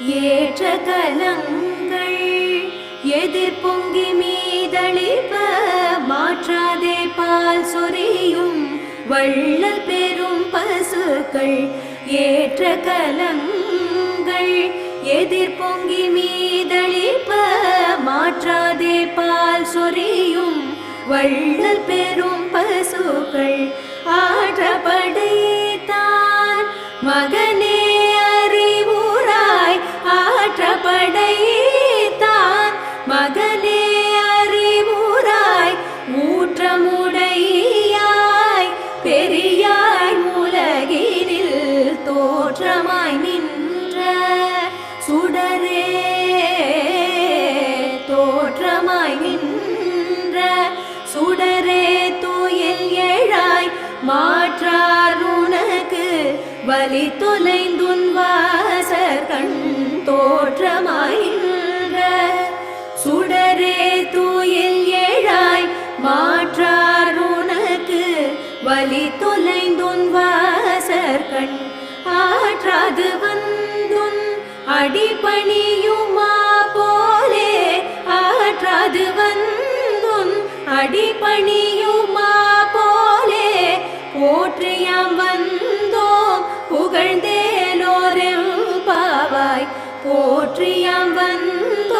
ஏற்ற கலங்கள் எதிர் பொங்கி மீதளிப்ப மாற்றாதே பால் சொரியும் வள்ள பெரும் பசுக்கள். ஏற்ற கலங்கள் எதிர் பொங்கி மீதளிப்ப மாற்றாதே பால் சொரியும் வள்ள பெரும் பசுக்கள். ஆ சுடரமாய் நின்ற சுடரே தூயில் ஏழாய் மாற்றார் உனக்கு. வலி தொலைந்துன் வாசர் கண் தோற்றமாய் நின்ற சுடரே தூயில் ஏழாய் மாற்றார் உனக்கு. வலி தொலைந்துன் வாசர் கண் ஆற்றாது வந்துன் அடிபணியுமா அடிபணியுமா போலே? போற்றியாம் வந்தோம் புகழ்ந்தேலோரெம் பாவாய். போற்றியாம் வந்தோம்